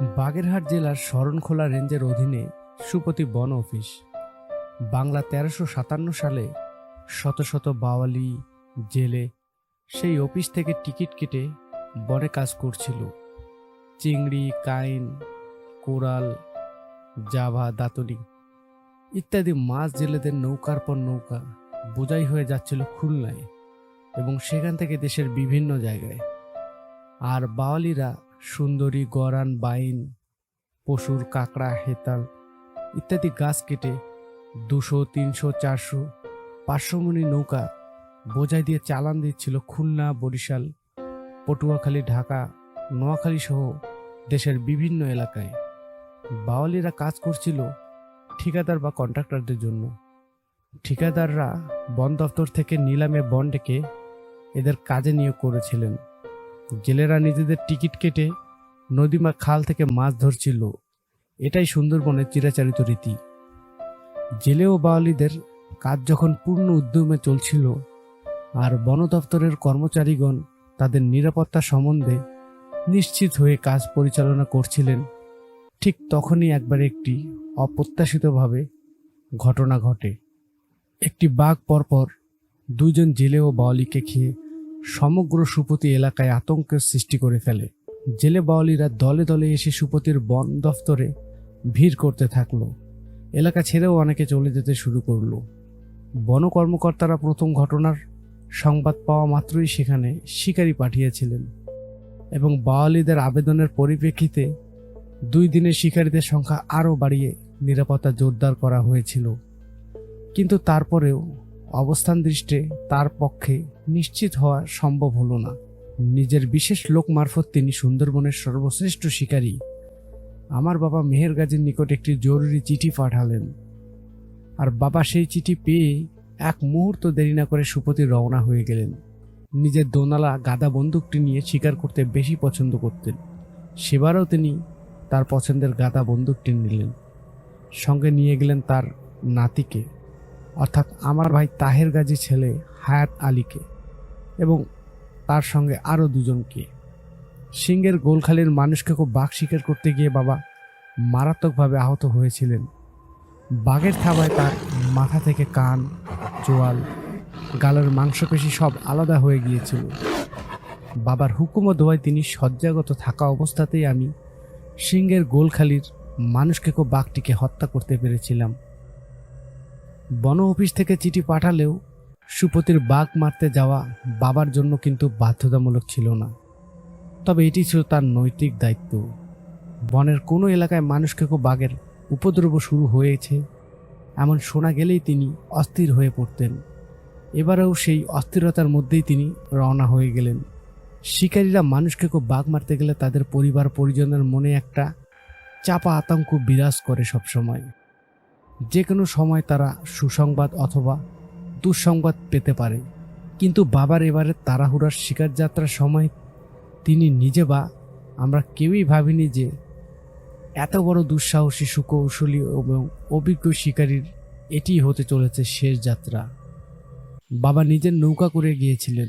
বাগেরহাট জেলার শরণখোলা রেঞ্জের অধীনে সুপতি বন অফিস। বাংলা তেরোশো সাতান্ন সালে শত শত বাওয়ালি, জেলে সেই অফিস থেকে টিকিট কেটে বনে কাজ করছিল। চিংড়ি, কাইন, কোরাল, জাভা দাতনি ইত্যাদি মাছ জেলেদের নৌকার পর নৌকা বোঝাই হয়ে যাচ্ছিল খুলনায় এবং সেখান থেকে দেশের বিভিন্ন জায়গায়। আর বাওয়ালিরা সুন্দরী গরান, বাইন, পশুর কাঁকড়া, হেতাল ইত্যাদি গাছ কেটে দুশো, তিনশো, চারশো পাঁচশো মনি নৌকা বোঝাই দিয়ে চালান দিচ্ছিল খুলনা, বরিশাল, পটুয়াখালী, ঢাকা, নোয়াখালী সহ দেশের বিভিন্ন এলাকায়। বাওয়ালিরা কাজ করছিল ঠিকাদার বা কন্ট্রাক্টরদের জন্য। ঠিকাদাররা বন দপ্তর থেকে নিলামে বন ডেকে এদের কাজে নিয়োগ করেছিলেন। জেলেরা নিজেদের টিকিট কেটে নদী বা খাল থেকে মাছ ধরছিল। এটাই সুন্দরবনের চিরাচারিত রীতি। জেলে ও বাওয়ালিদের কাজ যখন পূর্ণ উদ্যমে চলছিল আর বন দপ্তরের কর্মচারীগণ তাদের নিরাপত্তা সম্বন্ধে নিশ্চিত হয়ে কাজ পরিচালনা করছিলেন, ঠিক তখনই একবার একটি অপ্রত্যাশিতভাবে ঘটনা ঘটে। একটি বাঘ পরপর দুজন জেলে ও বাওয়ালিকে খেয়ে সমগ্র সুপতি এলাকায় আতঙ্কের সৃষ্টি করে ফেলে। জেলে বাওয়ালিরা দলে দলে এসে সুপতির বন দফতরে ভিড় করতে থাকল। এলাকা ছেড়েও অনেকে চলে যেতে শুরু করল। বন কর্মকর্তারা প্রথম ঘটনার সংবাদ পাওয়া মাত্রই সেখানে শিকারি পাঠিয়েছিলেন এবং বাওয়ালিদের আবেদনের পরিপ্রেক্ষিতে দুই দিনের শিকারীদের সংখ্যা আরও বাড়িয়ে নিরাপত্তা জোরদার করা হয়েছিল। কিন্তু তারপরেও অবস্থান দৃষ্টে তার পক্ষে নিশ্চিত হওয়া সম্ভব হলো না। নিজের বিশেষ লোক মারফত তিনি সুন্দরবনের সর্বশ্রেষ্ঠ শিকারী। আমার বাবা মেহের গাজীর নিকট একটি জরুরি চিঠি পাঠালেন। আর বাবা সেই চিঠি পেয়ে এক মুহূর্ত দেরি না করে সুপতি রওনা হয়ে গেলেন। নিজের দোনালা গাদা বন্দুকটি নিয়ে শিকার করতে বেশি পছন্দ করতেন। সেবারও তিনি তার পছন্দের গাদা বন্দুকটি নিলেন। সঙ্গে নিয়ে গেলেন তার নাতিকে। অর্থাৎ আমার ভাই তাহের গাজী ছেলে হায়াত আলীকে এবং তার সঙ্গে আরও দুজনকে। সিংহের গোলখালির মানুষকে খুব বাঘ শিকার করতে গিয়ে বাবা মারাত্মকভাবে আহত হয়েছিলেন। বাঘের থাবায় তার মাথা থেকে কান চোয়াল গালের মাংসপেশি সব আলাদা হয়ে গিয়েছিল। বাবার হুকুম দোয়ায় তিনি শয্যাগত থাকা অবস্থাতেই আমি সিংহের গোলখালির মানুষকে খুব বাঘটিকে হত্যা করতে পেরেছিলাম। বন অফিস থেকে চিঠি পাঠালেও সুপতির বাঘ মারতে যাওয়া বাবার জন্য কিন্তু বাধ্যতামূলক ছিল না। তবে এটি ছিল তার নৈতিক দায়িত্ব। বনের কোনো এলাকায় মানুষকে বাঘের উপদ্রব শুরু হয়েছে। এমন শোনা গেলেই তিনি অস্থির হয়ে পড়তেন। এবারেও সেই অস্থিরতার মধ্যেই তিনি রওনা হয়ে গেলেন। শিকারীরা মানুষকে খুব বাঘ মারতে গেলে তাদের পরিবার পরিজনের মনে একটা চাপা আতঙ্ক বিরাজ করে সবসময়। যে কোনো সময় তারা সুসংবাদ অথবা দুঃসংবাদ পেতে পারে। কিন্তু বাবার এবারে তাড়াহুড়ার শিকার যাত্রার সময় তিনি নিজে বা আমরা কেউই ভাবিনি যে এত বড় দুঃসাহসী, সুকৌশলী এবং অভিজ্ঞ শিকারীর এটি হতে চলেছে শেষ যাত্রা। বাবা নিজের নৌকা করে গিয়েছিলেন।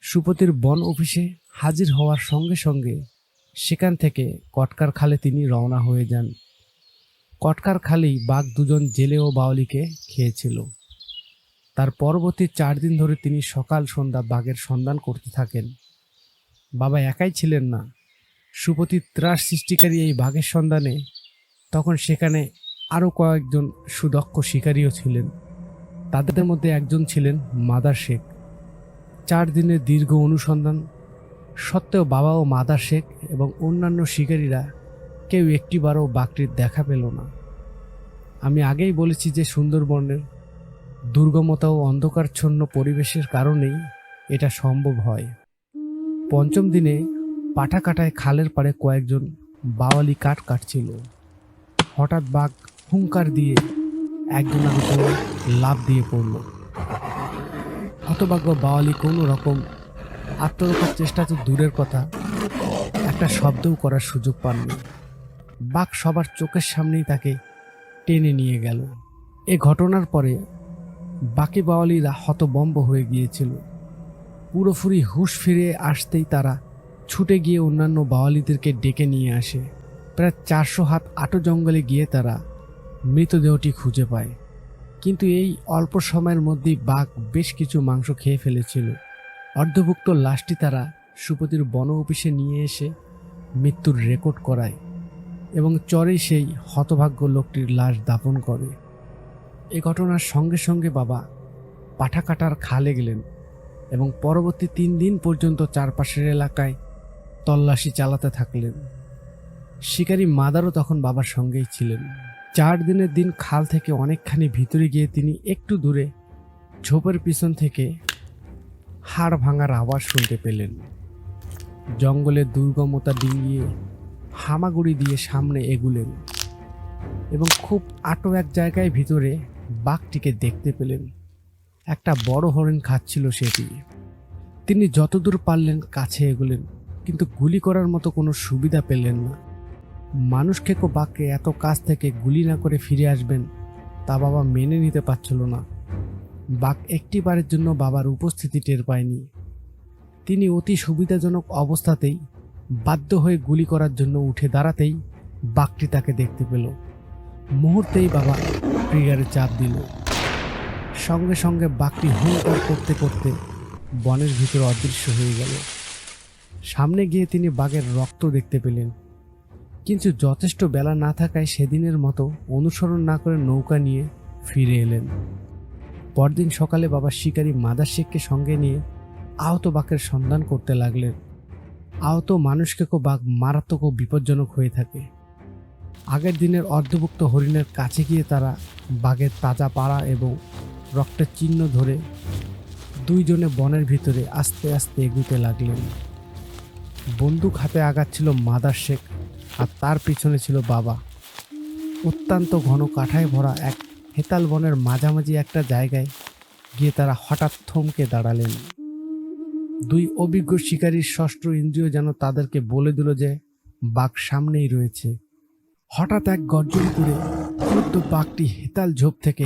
সুপতির বন অফিসে হাজির হওয়ার সঙ্গে সঙ্গে সেখান থেকে কটকার খালে তিনি রওনা হয়ে যান। কটকার খালেই বাঘ দুজন জেলে ও বাউলিকে খেয়েছিল। তার পরবর্তী চার দিন ধরে তিনি সকাল সন্ধ্যা বাঘের সন্ধান করতে থাকেন। বাবা একাই ছিলেন না। সুপতি ত্রাস সৃষ্টিকারী এই বাঘের সন্ধানে তখন সেখানে আরও কয়েকজন সুদক্ষ শিকারীও ছিলেন। তাদের মধ্যে একজন ছিলেন মাদার শেখ। চার দিনের দীর্ঘ অনুসন্ধান সত্ত্বেও বাবা ও মাদার শেখ এবং অন্যান্য শিকারীরা কেউ একটিবারও বাঘটির দেখা পেল না। আমি আগেই বলেছি যে সুন্দরবনের দুর্গমতা ও অন্ধকারচ্ছন্ন পরিবেশের কারণেই এটা সম্ভব হয়। পঞ্চম দিনে পাঠা কাটায় খালের পাড়ে কয়েকজন বাওয়ালি কাঠ কাটছিল। হঠাৎ বাঘ হুঙ্কার দিয়ে একজনের উপরে লাভ দিয়ে পড়ল। হতভাগ্য বাওয়ালি কোনো রকম আত্মরক্ষার চেষ্টা তো দূরের কথা, একটা শব্দও করার সুযোগ পাননি। বাঘ সবার চোখের সামনেই তাকে টেনে নিয়ে গেল। এ ঘটনার পরে বাকি বাওয়ালিরা হতবম্ব হয়ে গিয়েছিল। পুরোপুরি হুঁশ ফিরে আসতেই তারা ছুটে গিয়ে অন্যান্য বাওয়ালিদেরকে ডেকে নিয়ে আসে। প্রায় চারশো হাত আটো জঙ্গলে গিয়ে তারা মৃতদেহটি খুঁজে পায়। কিন্তু এই অল্প সময়ের মধ্যেই বাঘ বেশ কিছু মাংস খেয়ে ফেলেছিল। অর্ধভুক্ত লাশটি তারা সুপতির বন অফিসে নিয়ে এসে মৃত্যুর রেকর্ড করায়। এবং চরেই সেই হতভাগ্য লোকটির লাশ দাপন করে। এ ঘটনার সঙ্গে সঙ্গে বাবা পাঠা কাটার খালে গেলেন এবং পরবর্তী তিন দিন পর্যন্ত চারপাশের এলাকায় তল্লাশি চালাতে থাকলেন। শিকারী মাদারও তখন বাবার সঙ্গেই ছিলেন। চার দিনের দিন খাল থেকে অনেকখানি ভিতরে গিয়ে তিনি একটু দূরে ঝোপের পিছন থেকে হাড় ভাঙার আওয়াজ শুনতে পেলেন। জঙ্গলের দুর্গমতা ডিঙিয়ে হামাগুড়ি দিয়ে সামনে এগুলেন এবং খুব আটো এক জায়গায় ভিতরে বাঘটিকে দেখতে পেলেন। একটা বড় হরিণ খাচ্ছিল সেটি। তিনি যতদূর পারলেন কাছে এগুলেন, কিন্তু গুলি করার মতো কোনো সুবিধা পেলেন না। মানুষ খেকো বাঘকে এত কাছ থেকে গুলি না করে ফিরে আসবেন, তা বাবা মেনে নিতে পারছিল না। বাঘ একটি বারের জন্য বাবার উপস্থিতি টের পায়নি। তিনি অতি সুবিধাজনক অবস্থাতেই বাধ্য হয়ে গুলি করার জন্য উঠে দাঁড়াতেই বাঘটি তাকে দেখতে পেল। মুহূর্তেই বাবা ট্রিগারে চাপ দিল। সঙ্গে সঙ্গে বাঘটি হুঙ্কার করতে করতে বনের ভিতরে অদৃশ্য হয়ে গেল। সামনে গিয়ে তিনি বাঘের রক্ত দেখতে পেলেন। কিন্তু যথেষ্ট বেলা না থাকায় সেদিনের মতো অনুসরণ না করে নৌকা নিয়ে ফিরে এলেন। পরদিন সকালে বাবা শিকারী মাদার শেখকে সঙ্গে নিয়ে আহত বাঘের সন্ধান করতে লাগলেন। আহত মানুষকে কো বাঘ মারাত্মক ও বিপজ্জনক হয়ে থাকে। আগের দিনের অর্ধভুক্ত হরিণের কাছে গিয়ে তারা বাঘের তাজা পাড়া এবং রক্তের চিহ্ন ধরে দুইজনে বনের ভিতরে আস্তে আস্তে এগুতে লাগলেন। বন্দুক হাতে আগাচ্ছিল মাদার শেখ আর তার পিছনে ছিল বাবা। অত্যন্ত ঘন কাঠায় ভরা এক হেতাল বনের মাঝামাঝি একটা জায়গায় গিয়ে তারা হঠাৎ থমকে দাঁড়ালেন। দুই অভিজ্ঞ শিকারীর ষষ্ঠ ইন্দ্রিয় যেন তাদেরকে বলে দিল যে, বাঘ সামনেই রয়েছে। হঠাৎ এক গর্জন করে ক্ষুদ্র বাঘটি হেতাল ঝোপ থেকে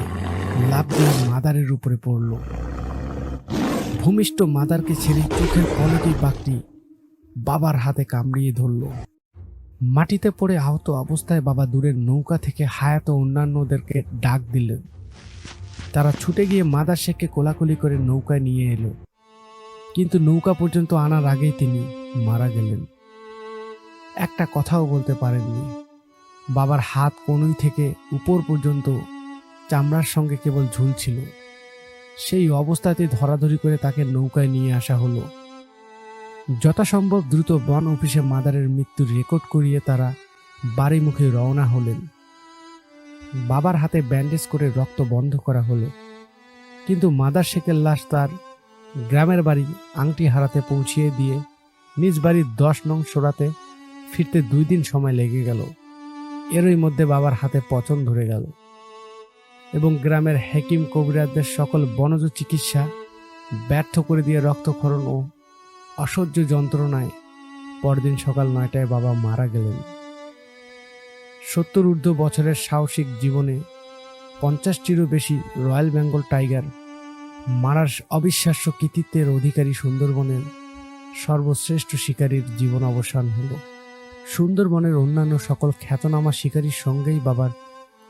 লাভ দিয়ে মাদারের উপরে পড়ল। ভূমিষ্ঠ মাদারকে ছেড়ে চোখের পলকেই বাঘটি বাবার হাতে কামড়িয়ে ধরল। মাটিতে পড়ে আহত অবস্থায় বাবা দূরের নৌকা থেকে হায়াত অন্যান্যদেরকে ডাক দিলেন। তারা ছুটে গিয়ে মাদার শেখকে কোলাকুলি করে নৌকায় নিয়ে এলো। কিন্তু নৌকা পর্যন্ত আনার আগেই তিনি মারা গেলেন। একটা কথাও বলতে পারেননি। বাবার হাত কনুই থেকে উপর পর্যন্ত চামড়ার সঙ্গে কেবল ঝুলছিল সেই অবস্থাতে ধরাধরি করে তাকে নৌকায় নিয়ে আসা হলো। যথাসম্ভব দ্রুত বন অফিসে মাদারের মৃত্যুর রেকর্ড করিয়ে তারা বাড়ি মুখে রওনা হলেন। বাবার হাতে ব্যান্ডেজ করে রক্ত বন্ধ করা হলো। কিন্তু মাদার শেখের লাশ তার গ্রামের বাড়ি আংটি হারাতে পৌঁছিয়ে দিয়ে নিজ বাড়ির দশ নং সরাতে ফিরতে দুই দিন সময় লেগে গেল। এরই মধ্যে বাবার হাতে পচন ধরে গেল এবং গ্রামের হেকিম কবিরাজদের সকল বনজ চিকিৎসা ব্যর্থ করে দিয়ে রক্তক্ষরণ ও অসহ্য যন্ত্রণায় পরদিন সকাল নয়টায় বাবা মারা গেলেন। সত্তর ঊর্ধ্ব বছরের সাহসিক জীবনে পঞ্চাশটিরও বেশি রয়্যাল বেঙ্গল টাইগার মারার অবিশ্বাস্য কৃতিত্বের অধিকারী সুন্দরবনের সর্বশ্রেষ্ঠ শিকারীর জীবন অবসান হল। সুন্দরবনের অন্যান্য সকল খ্যাতনামা শিকারীর সঙ্গেই বাবার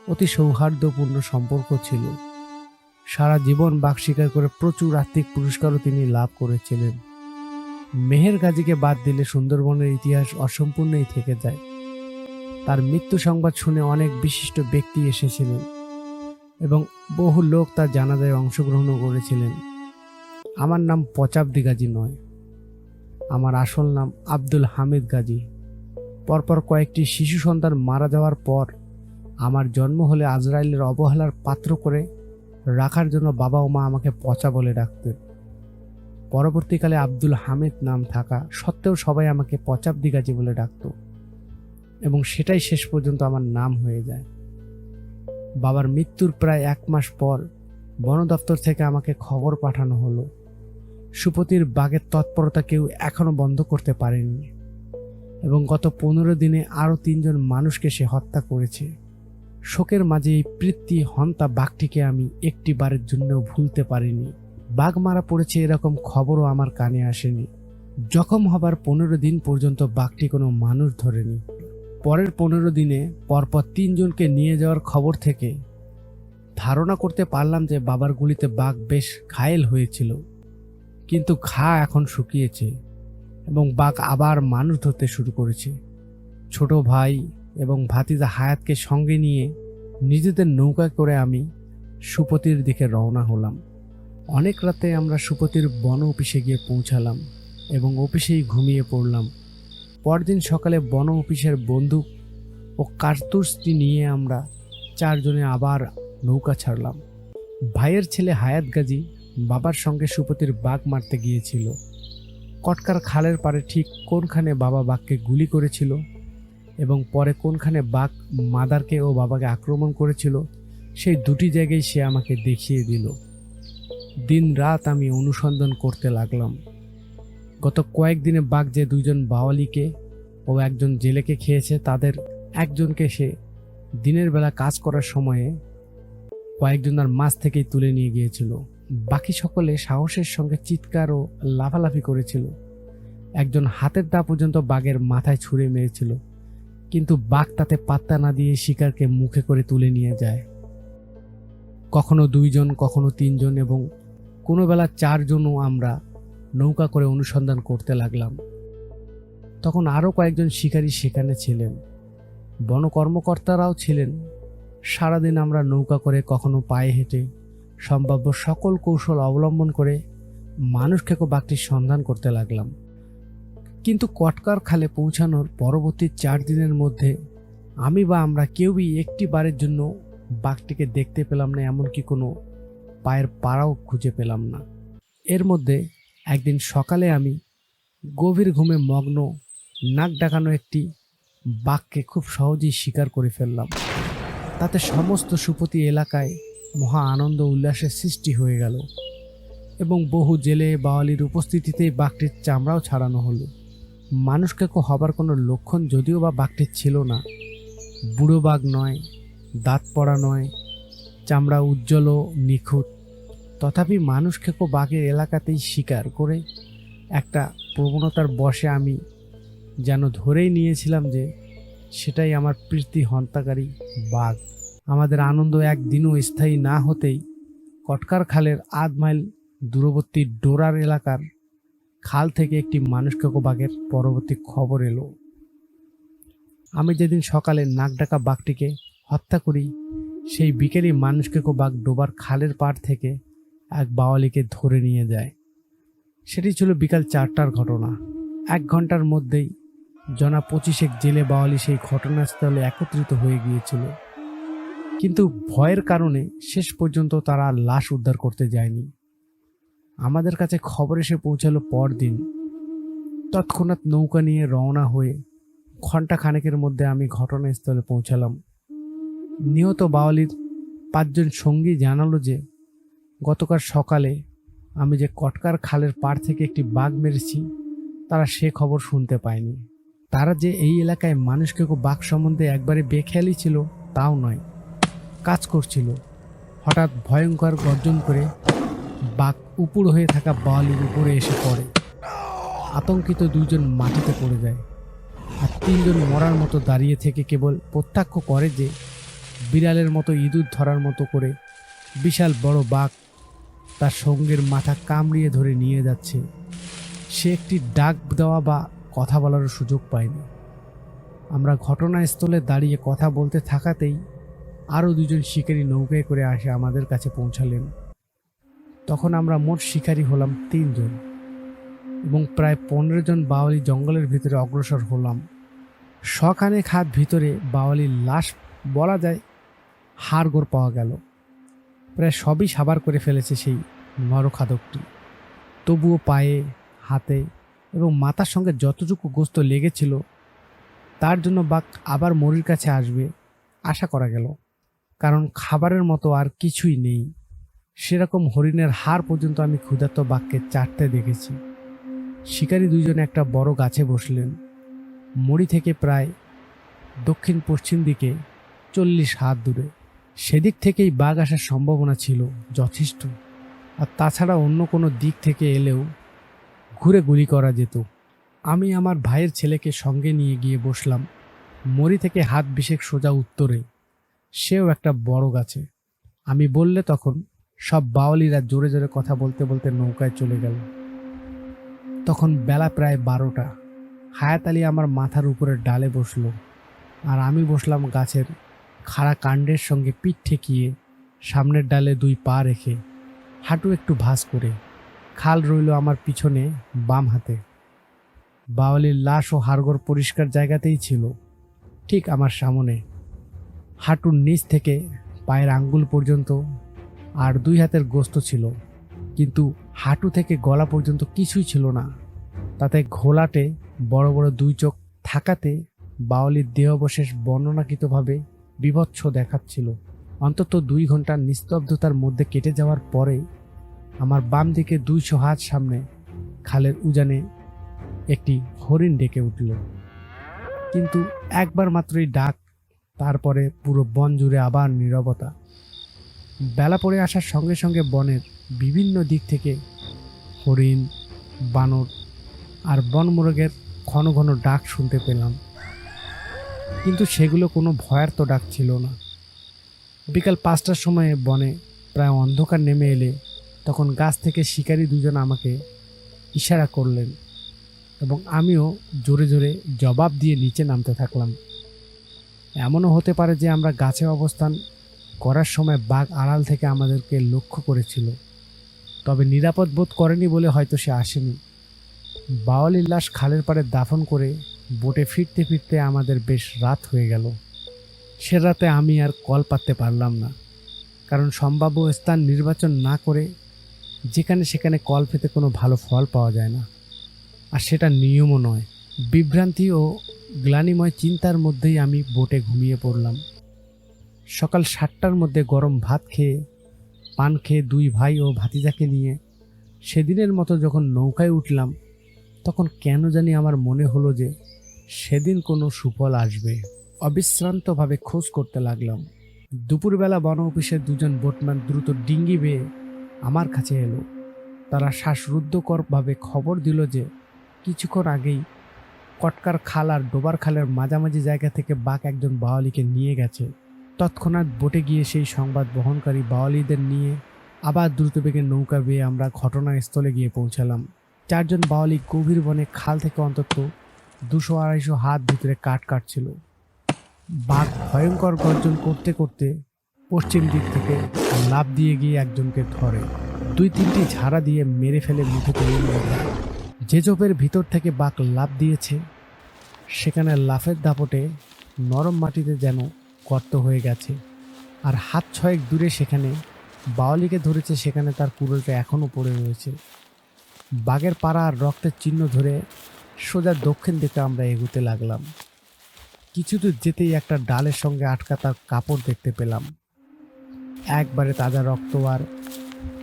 অতি সৌহার্দ্যপূর্ণ সম্পর্ক ছিল। সারা জীবন বাঘ শিকার করে প্রচুর আর্থিক পুরস্কারও তিনি লাভ করেছিলেন। মেহের গাজীকে বাদ দিলে সুন্দরবনের ইতিহাস অসম্পূর্ণই থেকে যায়। তার মৃত্যু সংবাদ শুনে অনেক বিশিষ্ট ব্যক্তি এসেছিলেন। এবং বহু লোক তার জানাজায় অংশগ্রহণও করেছিলেন। আমার নাম পচাবদি গাজী নয়। আমার আসল নাম আব্দুল হামিদ গাজী। পরপর কয়েকটি শিশু সন্তান মারা যাওয়ার পর আমার জন্ম হলে আজরাইলের অবহেলার পাত্র করে রাখার জন্য বাবা ও মা আমাকে পচা বলে ডাকতেন। পরবর্তীকালে আব্দুল হামিদ নাম থাকা সত্ত্বেও সবাই আমাকে পচাবদি গাজী বলে ডাকত এবং সেটাই শেষ পর্যন্ত আমার নাম হয়ে যায়। বাবার মৃত্যুর প্রায় এক মাস পর বন দপ্তর থেকে আমাকে খবর পাঠানো হলো। সুপতির বাঘের তৎপরতা কেউ এখনও বন্ধ করতে পারেনি এবং গত পনেরো দিনে আরও তিনজন মানুষকে সে হত্যা করেছে। শোকের মাঝে এই পৃথ্বী হন্তা বাঘটিকে আমি একটি বারের জন্যও ভুলতে পারিনি। বাঘ মারা পড়েছে এরকম খবরও আমার কানে আসেনি। জখম হবার পনেরো দিন পর্যন্ত বাঘটি কোনো মানুষ ধরেনি। পরের পনেরো দিনে পরপর তিনজনকে নিয়ে যাওয়ার খবর থেকে ধারণা করতে পারলাম যে বাবার গুলিতে বাঘ বেশ ঘায়েল হয়েছিল। কিন্তু ঘা এখন শুকিয়েছে এবং বাঘ আবার মানুষ ধরতে শুরু করেছে। ছোট ভাই এবং ভাতিজা হায়াতকে সঙ্গে নিয়ে নিজেদের নৌকা করে আমি সুপতির দিকে রওনা হলাম। অনেক রাতে আমরা সুপতির বন অফিসে গিয়ে পৌঁছালাম এবং অফিসেই ঘুমিয়ে পড়লাম। পরদিন সকালে বন অফিসের বন্দুক ও কার্তুসটি নিয়ে আমরা চারজনে আবার নৌকা ছাড়লাম। ভাইয়ের ছেলে হায়াত গাজী বাবার সঙ্গে সুপতির বাঘ মারতে গিয়েছিল। কটকার খালের পারে ঠিক কোনখানে বাবা বাঘকে গুলি করেছিল এবং পরে কোনখানে বাঘ মাদারকে ও বাবাকে আক্রমণ করেছিল, সেই দুটি জায়গায় সে আমাকে দেখিয়ে দিল। দিন রাত আমি অনুসন্ধান করতে লাগলাম। গত কয়েকদিনে বাঘ যে দুজন বাওয়ালিকে ও একজন জেলেকে খেয়েছে, তাদের একজনকে সে দিনের বেলা কাজ করার সময়ে কয়েকজন কয়েকজনের মাছ থেকেই তুলে নিয়ে গিয়েছিল। বাকি সকলে সাহসের সঙ্গে চিৎকার ও লাফালাফি করেছিল। একজন হাতের দা পর্যন্ত বাঘের মাথায় ছুঁড়ে মেরেছিল, কিন্তু বাঘ তাতে পাত্তা না দিয়ে শিকারকে মুখে করে তুলে নিয়ে যায়। কখনো দুইজন, কখনো তিনজন এবং কোনো বেলা চারজনও আমরা নৌকা করে অনুসন্ধান করতে লাগলাম। তখন আরও কয়েকজন শিকারী সেখানে ছিলেন। বন কর্মকর্তারাও ছিলেন। সারাদিন আমরা নৌকা করে কখনো পায়ে হেঁটে সম্ভাব্য সকল কৌশল অবলম্বন করে মানুষ খেকো বাঘটির সন্ধান করতে লাগলাম। কিন্তু কটকার খালে পৌঁছানোর পরবর্তী চার দিনের মধ্যে আমি বা আমরা কেউই একটি বারের জন্য বাঘটিকে দেখতে পেলাম না, এমনকি কোনো পায়ের পাড়াও খুঁজে পেলাম না। এর মধ্যে একদিন সকালে আমি গভীর ঘুমে মগ্ন, নাক ডাকানো একটি বাঘকে খুব সহজেই শিকার করে ফেললাম। তাতে সমস্ত সুপতি এলাকায় মহা আনন্দ উল্লাসের সৃষ্টি হয়ে গেল এবং বহু জেলে বাওয়ালির উপস্থিতিতেই বাঘটির চামড়াও ছাড়ানো হলো। মানুষকে হবার কোনো লক্ষণ যদিও বা বাঘটির ছিল না। বুড়ো বাঘ নয়, দাঁত পড়া নয়, চামড়া উজ্জ্বল নিখুঁত। তথাপি মানুষ খেকো বাঘের এলাকাতেই শিকার করে। একটা প্রবণতার বসে আমি যেন ধরেই নিয়েছিলাম যে সেটাই আমার প্রীতি হন্তাকারী বাঘ। আমাদের আনন্দ একদিনও স্থায়ী না হতেই কটকার খালের আধ মাইল দূরবর্তী ডোরার এলাকার খাল থেকে একটি মানুষকেকো বাঘের পরবর্তী খবর এলো। আমি যেদিন সকালে নাক ডাকা বাঘটিকে হত্যা করি, সেই বিকেলই মানুষকেকো বাঘ ডোবার খালের পাড় থেকে এক বাওয়ালিকে ধরে নিয়ে যায়। সেটি ছিল বিকাল চারটার ঘটনা। এক ঘণ্টার মধ্যেই জনা পঁচিশেক জেলে বাওয়ালি সেই ঘটনাস্থলে একত্রিত হয়ে গিয়েছিল। কিন্তু ভয়ের কারণে শেষ পর্যন্ত তারা লাশ উদ্ধার করতে যায়নি। আমাদের কাছে খবর এসে পৌঁছালো পরদিন। তৎক্ষণাৎ নৌকা নিয়ে রওনা হয়ে ঘণ্টা খানেকের মধ্যে আমি ঘটনাস্থলে পৌঁছালাম। নিহত বাওয়ালির পাঁচজন সঙ্গী জানালো যে গতকাল সকালে আমি যে কটকার খালের পাড় থেকে একটি বাঘ মেরেছি, তারা সে খবর শুনতে পায়নি। তারা যে এই এলাকায় মানুষকে বাঘ সম্বন্ধে একবারে বেখেয়ালি ছিল, তাও নয়। কাজ করছিল। হঠাৎ ভয়ঙ্কর গর্জন করে বাঘ উপুর হয়ে থাকা বাওয়ালির উপরে এসে পড়ে। আতঙ্কিত দুজন মাটিতে পড়ে যায়। আর তিনজন মরার মতো দাঁড়িয়ে থেকে কেবল প্রত্যক্ষ করে যে, বিড়ালের মতো ইঁদুর ধরার মতো করে বিশাল বড় বাঘ তার সঙ্গের মাথা কামড়িয়ে ধরে নিয়ে যাচ্ছে। সে একটি ডাক দেওয়া বা কথা বলার সুযোগ পায়নি। আমরা ঘটনাস্থলে দাঁড়িয়ে কথা বলতে থাকাতেই আরও দুজন শিকারী নৌকায় করে আসে আমাদের কাছে পৌঁছালেন। তখন আমরা মোট শিকারী হলাম তিনজন এবং প্রায় পনেরো জন বাওয়ালি জঙ্গলের ভিতরে অগ্রসর হলাম। শখানে খাত ভিতরে বাওয়ালির লাশ বলা যায় হাড়গোড় পাওয়া গেল। প্রায় সবই সাবার করে ফেলেছে সেই নরখাদকটি তবুও পায়ে, হাতে এবং মাথার সঙ্গে যতটুকু গোস্ত লেগেছিল, তার জন্য বাঘ আবার মরির কাছে আসবে আশা করা গেল। কারণ খাবারের মতো আর কিছুই নেই। সেরকম হরিণের হাড় পর্যন্ত আমি ক্ষুধার্ত বাঘকে চাটতে দেখেছি। শিকারী দুইজন একটা বড় গাছে বসলেন। মরি থেকে প্রায় দক্ষিণ পশ্চিম দিকে চল্লিশ হাত দূরে। সেদিক থেকেই বাঘ আসার সম্ভাবনা ছিল যথেষ্ট। আর তাছাড়া অন্য কোনো দিক থেকে এলেও ঘুরে গুলি করা যেত। আমি আমার ভাইয়ের ছেলেকে সঙ্গে নিয়ে গিয়ে বসলাম। মরি থেকে হাত বিশেক সোজা উত্তরে। সেও একটা বড় গাছে। আমি বললে তখন সব বাওয়ালিরা জোরে জোরে কথা বলতে বলতে নৌকায় চলে গেল। তখন বেলা প্রায় বারোটা। হায়াত আলী আমার মাথার উপরে ডালে বসল। আর আমি বসলাম গাছের খাড়া কাণ্ডের সঙ্গে পিঠ ঠেকিয়ে সামনের ডালে দুই পা রেখে হাঁটু একটু ভাঁজ করে খাল রইল আমার পিছনে বাম হাতে। বাওয়ালির লাশ ও হাড়গোড় পরিষ্কার জায়গাতেই ছিল, ঠিক আমার সামনে। হাঁটুর নিচ থেকে পায়ের আঙ্গুল পর্যন্ত আর দুই হাতের গোস্ত ছিল, কিন্তু হাঁটু থেকে গলা পর্যন্ত কিছুই ছিল না। তাতে ঘোলাটে বড় বড় দুই চোখ থাকাতে বাওয়ালির দেহাবশেষ বর্ণনাকৃতভাবে বিভৎস দেখাচ্ছিল। অন্তত দুই ঘণ্টার নিস্তব্ধতার মধ্যে কেটে যাওয়ার পরে আমার বাম দিকে দুইশো হাত সামনে খালের উজানে একটি হরিণ ডেকে উঠল। কিন্তু একবার মাত্রই ডাক, তারপরে পুরো বন জুড়ে আবার নীরবতা। বেলা পড়ে আসার সঙ্গে সঙ্গে বনের বিভিন্ন দিক থেকে হরিণ, বানর আর বনমোরগের ঘন ঘন ডাক শুনতে পেলাম। কিন্তু সেগুলো কোনো ভয়ার তো ডাক ছিল না। বিকাল পাঁচটার সময়ে বনে প্রায় অন্ধকার নেমে এলে তখন গাছ থেকে শিকারী দুজন আমাকে ইশারা করলেন এবং আমিও জোরে জোরে জবাব দিয়ে নিচে নামতে থাকলাম। এমনও হতে পারে যে আমরা গাছে অবস্থান করার সময় বাঘ আড়াল থেকে আমাদেরকে লক্ষ্য করেছিল। তবে নিরাপদ বোধ করেনি বলে হয়তো সে আসেনি। বাওয়ালির লাশ খালের পাড়ে দাফন করে বোটে ফিরতে ফিরতে আমাদের বেশ রাত হয়ে গেল। সে রাতে আমি আর কল পাততে পারলাম না, কারণ সম্ভাব্য স্থান নির্বাচন না করে যেখানে সেখানে কল পেতে কোনো ভালো ফল পাওয়া যায় না। আর সেটা নিয়মও নয়, বিভ্রান্তি ও গ্লানিময় চিন্তার মধ্যেই আমি বোটে ঘুমিয়ে পড়লাম। সকাল সাতটার মধ্যে গরম ভাত খেয়ে, পান খেয়ে দুই ভাই ও ভাতিজাকে নিয়ে সেদিনের মতো যখন নৌকায় উঠলাম, তখন কেন জানি আমার মনে হলো যে সেদিন কোনো সুফল আসবে। অবিশ্রান্তভাবে খোঁজ করতে লাগলাম। দুপুরবেলা বন অফিসের দুজন বোটম্যান দ্রুত ডিঙ্গি বেয়ে আমার কাছে এলো। তারা শ্বাসরুদ্ধকরভাবে খবর দিল যে, কিছুক্ষণ আগেই কটকার খাল আর ডোবার খালের মাঝামাঝি জায়গা থেকে বাঘ একজন বাওয়ালিকে নিয়ে গেছে। তৎক্ষণাৎ বোটে গিয়ে সেই সংবাদ বহনকারী বাওয়ালিদের নিয়ে আবার দ্রুতবেগে নৌকা বেয়ে আমরা ঘটনাস্থলে গিয়ে পৌঁছালাম। চারজন বাওয়ালি গভীর বনে খাল থেকে অন্তত দুশো আড়াইশো হাত ভিতরে কাঠ কাটছিল। বাঘ ভয়ঙ্কর গর্জন করতে করতে পশ্চিম দিক থেকে লাফ দিয়ে গিয়ে একজনকে ধরে। দুই তিনটি ঝাড়া দিয়ে মেরে ফেলে মুখে তুলে যে চোপের ভিতর থেকে বাঘ লাফ দিয়েছে। সেখানে লাফের দাপটে নরম মাটিতে যেন গর্ত হয়ে গেছে। আর হাত ছয়েক দূরে সেখানে বাওয়ালিকে ধরেছে, সেখানে তার কুড়োলটা এখনও পড়ে রয়েছে। বাঘের পাড়া আর রক্তের চিহ্ন ধরে সোজা দক্ষিণ দিকে আমরা এগুতে লাগলাম। কিছু দূর যেতেই একটা ডালের সঙ্গে আটকা তার কাপড় দেখতে পেলাম। একবারে তাজা রক্ত আর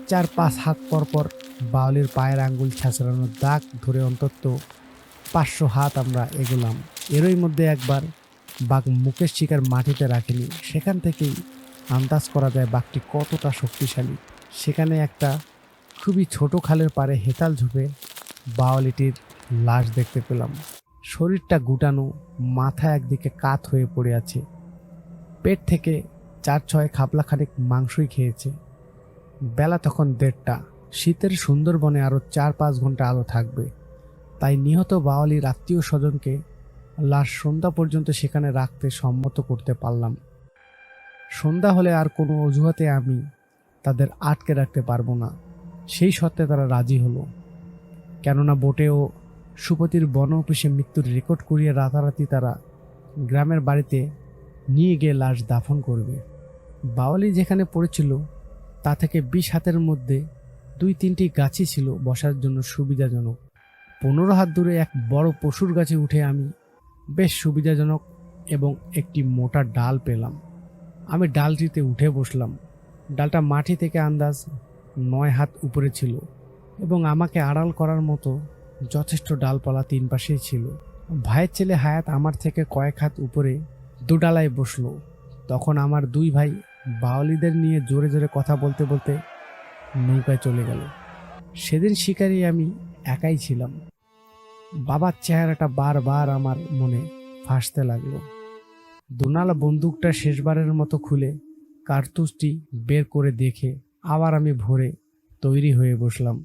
চার পাঁচ হাত পর পর বাউলির পায়ের আঙ্গুল ছাঁচড়ানোর দাগ ধরে অন্তত পাঁচশো হাত আমরা এগোলাম। এরই মধ্যে একবার বাঘ মুখের শিকার মাটিতে রাখেনি। সেখান থেকেই আন্দাজ করা যায় বাঘটি কতটা শক্তিশালী। সেখানে একটা খুবই ছোট খালের পারে হেতাল ঝুপে বাওয়ালিটির লাশ দেখতে পেলাম। শরীরটা গুটানো, মাথা একদিকে কাত হয়ে পড়ে আছে। পেট থেকে চার ছয় খাপলা খানিক মাংসই খেয়েছে। বেলা তখন দেড়টা। শীতের সুন্দরবনে আরও চার পাঁচ ঘণ্টা আলো থাকবে। তাই নিহত বাওয়ালির আত্মীয় স্বজনকে লাশ সন্ধ্যা পর্যন্ত সেখানে রাখতে সম্মত করতে পারলাম। সন্ধ্যা হলে আর কোনো অজুহাতে আমি তাদের আটকে রাখতে পারব না। সেই সত্ত্বে তারা রাজি হলো। কেননা বোটেও সুপতির বন অফিসে মৃত্যুর রেকর্ড করিয়ে রাতারাতি তারা গ্রামের বাড়িতে নিয়ে গিয়ে লাশ দাফন করবে। বাওয়ালি যেখানে পড়েছিল, তা থেকে বিশ হাতের মধ্যে দুই তিনটি গাছই ছিল বসার জন্য সুবিধাজনক। পনেরো হাত দূরে এক বড় পশুর গাছে উঠে আমি বেশ সুবিধাজনক এবং একটি মোটা ডাল পেলাম। আমি ডালটিতে উঠে বসলাম। ডালটা মাটি থেকে আন্দাজ নয় হাত উপরে ছিল এবং আমাকে আড়াল করার মতো যথেষ্ট ডালপালা তিন পাশেই ছিল। ভাইয়ের ছেলে হায়াত আমার থেকে কয়েক হাত উপরে দুডালায় বসল। তখন আমার দুই ভাই বাওয়ালিদের নিয়ে জোরে জোরে কথা বলতে বলতে নৌকায় চলে গেল। সেদিন শিকারি আমি একাই ছিলাম। বাবার চেহারাটা বারবার আমার মনে ভাসতে লাগল। দোনালা বন্দুকটা শেষবারের মতো খুলে কার্তুসটি বের করে দেখে আবার আমি ভরে তৈরি হয়ে বসলাম।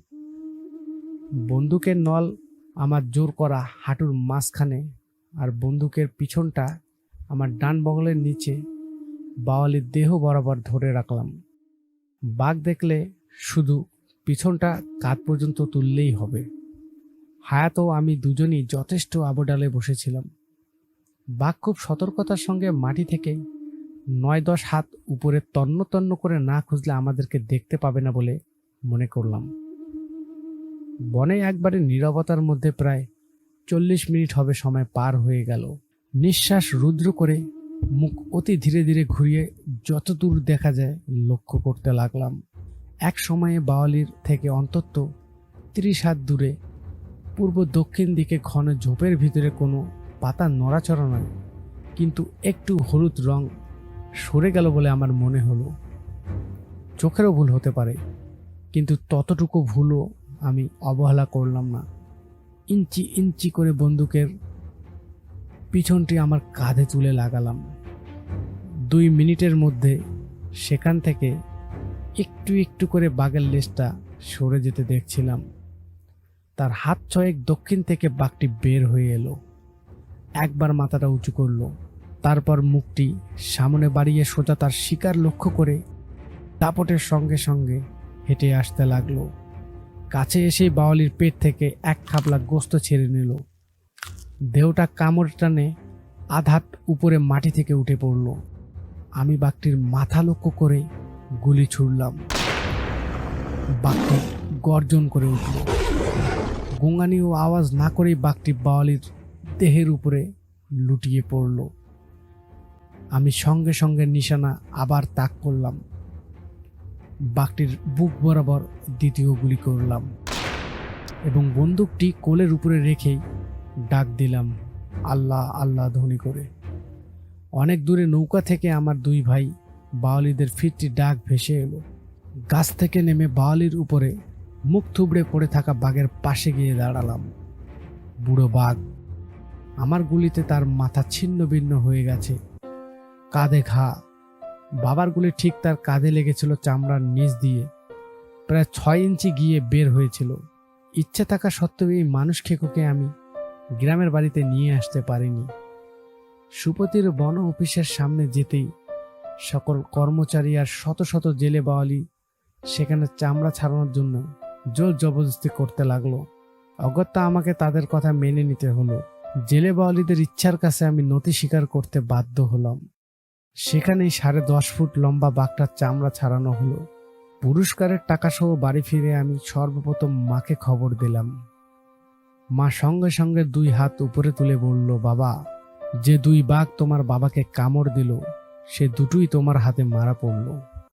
বন্দুকের নল আমার জোর করা হাঁটুর মাঝখানে আর বন্দুকের পিছনটা আমার ডান বগলের নিচে বাওয়ালির দেহ বরাবর ধরে রাখলাম। বাঘ দেখলে শুধু পিছনটা কাত পর্যন্ত তুললেই হবে। হায়াত ও আমি দুজনই যথেষ্ট আবডালে বসেছিলাম। বাঘ খুব সতর্কতার সঙ্গে মাটি থেকে নয় দশ হাত উপরে তন্ন তন্ন করে না খুঁজলে আমাদেরকে দেখতে পাবে না বলে মনে করলাম। বনে একবারে নীরবতার মধ্যে প্রায় চল্লিশ মিনিট হবে সময় পার হয়ে গেল। নিঃশ্বাস রুদ্র করে মুখ অতি ধীরে ধীরে ঘুরিয়ে যত দূর দেখা যায় লক্ষ্য করতে লাগলাম। এক সময়ে বাওয়ালির থেকে অন্তত ত্রিশ হাত দূরে, পূর্ব দক্ষিণ দিকে ঘন ঝোপের ভিতরে কোনো পাতা নড়াচড়া নয়, কিন্তু একটু হলুদ রং সরে গেল বলে আমার মনে হলো। চোখেরও ভুল হতে পারে, কিন্তু ততটুকু ভুলও আমি অবহেলা করলাম না। ইঞ্চি ইঞ্চি করে বন্দুকের পিছনটি আমার কাঁধে তুলে লাগালাম। দুই মিনিটের মধ্যে সেখান থেকে একটু একটু করে বাঘের লেজটা সরে যেতে দেখছিলাম। তার হাত ছয়েক দক্ষিণ থেকে বাঘটি বের হয়ে এলো। একবার মাথাটা উঁচু করল। তারপর মুখটি সামনে বাড়িয়ে সোজা তার শিকার লক্ষ্য করে দাপটের সঙ্গে সঙ্গে হেঁটে আসতে লাগল। কাছে এসেই বাওয়ালির পেট থেকে এক খাবলা গোস্ত ছেড়ে নিল। দেহটা কামড় টানে আধাত উপরে মাটি থেকে উঠে পড়ল। আমি বাঘটির মাথা লক্ষ্য করে গুলি ছুড়লাম। বাঘটি গর্জন করে উঠল। গোঙানি ও আওয়াজ না করেই বাঘটি বাওয়ালির দেহের উপরে লুটিয়ে পড়ল। আমি সঙ্গে সঙ্গে নিশানা আবার তাক করলাম। বাঘটির বুক বরাবর দ্বিতীয় গুলি করলাম এবং বন্দুকটি কোলের উপরে রেখেই ডাক দিলাম, আল্লাহ আল্লাহ ধ্বনি করে। অনেক দূরে নৌকা থেকে আমার দুই ভাই বাওয়ালিদের ফিরতি ডাক ভেসে এলো। গাছ থেকে নেমে বাওয়ালির উপরে মুখ থুবড়ে পড়ে থাকা বাঘের পাশে গিয়ে দাঁড়ালাম। বুড়ো বাঘ, আমার গুলিতে তার মাথা ছিন্ন ভিন্ন হয়ে গেছে। কাঁধে ঘা বাবার গুলি ঠিক তার কাঁধে লেগেছিল চামড়ার নিচ দিয়ে। প্রায় ছয় ইঞ্চি গিয়ে বের হয়েছিল। ইচ্ছে থাকা সত্ত্বেও এই মানুষ খেকুকে আমি গ্রামের বাড়িতে নিয়ে আসতে পারিনি। সুপতির বন অফিসের সামনে যেতেই সকল কর্মচারী আর শত শত জেলে বাওয়ালি সেখানে চামড়া ছাড়ানোর জন্য জোর জবরদস্তি করতে লাগল। অগত্যা আমাকে তাদের কথা মেনে নিতে হলো। জেলে বাওয়ালিদের ইচ্ছার কাছে আমি নথি স্বীকার করতে বাধ্য হলাম। সেখানেই সাড়ে দশ ফুট লম্বা বাঘটার চামড়া ছাড়ানো হলো। পুরস্কারের টাকা সহ বাড়ি ফিরে আমি সর্বপ্রথম মাকে খবর দিলাম। মা সঙ্গে সঙ্গে দুই হাত উপরে তুলে বলল, বাবা, যে দুই বাঘ তোমার বাবাকে কামড় দিল, সে দুটোই তোমার হাতে মারা পড়ল।